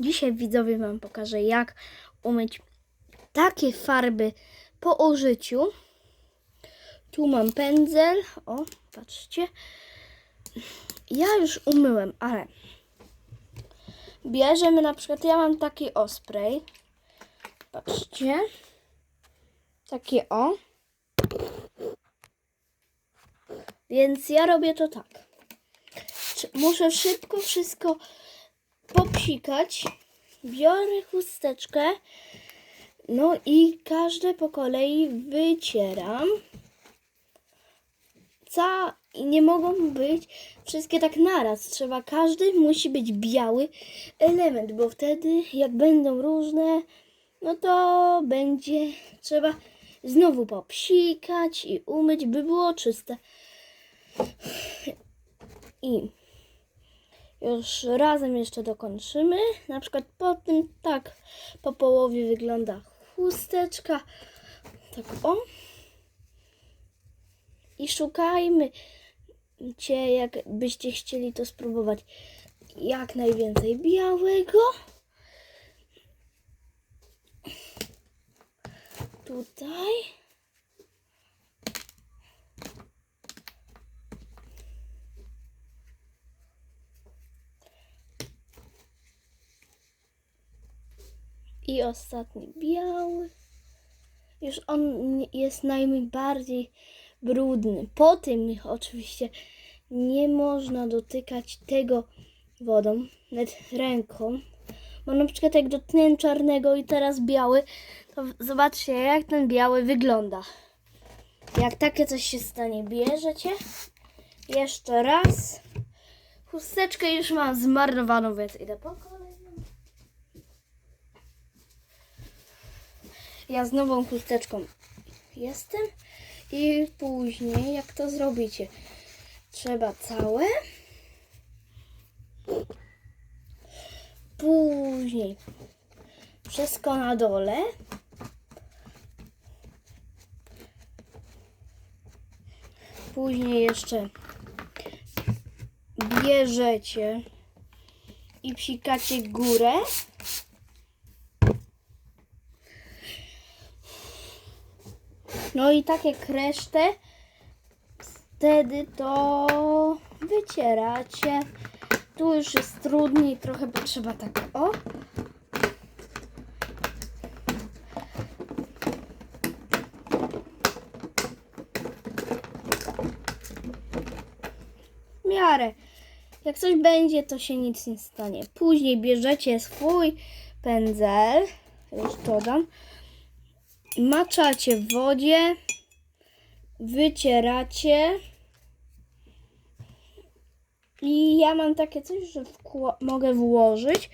Dzisiaj widzowie Wam pokażę, jak umyć takie farby po użyciu. Tu mam pędzel. O, patrzcie. Ja już umyłem, ale bierzemy na przykład, ja mam taki osprej. Patrzcie. Takie o. Więc ja robię to tak. Muszę szybko wszystko popsikać. Biorę chusteczkę. No i każde po kolei wycieram. Ca i nie mogą być wszystkie tak naraz. Trzeba, każdy musi być biały element, bo wtedy jak będą różne, no to będzie trzeba znowu popsikać i umyć, by było czyste. I już razem jeszcze dokończymy. Na przykład po tym tak po połowie wygląda chusteczka. Tak o. I szukajmy cię, jakbyście chcieli to spróbować. Jak najwięcej białego. Tutaj. I ostatni biały. Już on jest najbardziej brudny. Po tym oczywiście nie można dotykać tego wodą, nawet ręką. Bo na przykład jak dotknę czarnego i teraz biały, to zobaczcie jak ten biały wygląda. Jak takie coś się stanie, bierzecie jeszcze raz. Chusteczkę już mam zmarnowaną, więc idę po kolejną. Ja z nową chusteczką jestem i później jak to zrobicie trzeba całe. Później wszystko na dole. Później jeszcze bierzecie i psikacie górę No i tak jak resztę, wtedy to wycieracie. Tu już jest trudniej, trochę bo trzeba tak o. W miarę. Jak coś będzie, to się nic nie stanie. Później bierzecie swój pędzel, już dodam, maczacie w wodzie, wycieracie. I ja mam takie coś, że mogę włożyć.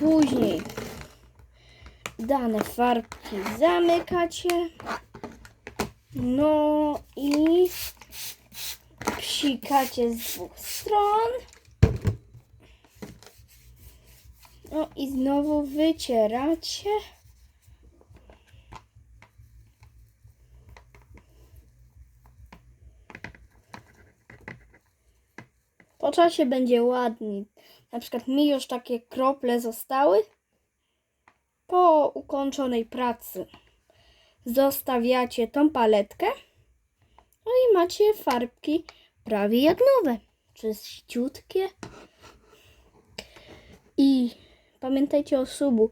Później dane farbki zamykacie. No i psikacie z dwóch stron. No i znowu wycieracie. Po czasie będzie ładniej. Na przykład mi już takie krople zostały. Po ukończonej pracy zostawiacie tą paletkę. No i macie farbki prawie jak nowe. Czyściutkie. I pamiętajcie o subu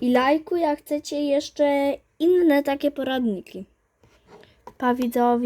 i lajku, jak chcecie jeszcze inne takie poradniki. Pa widzowie.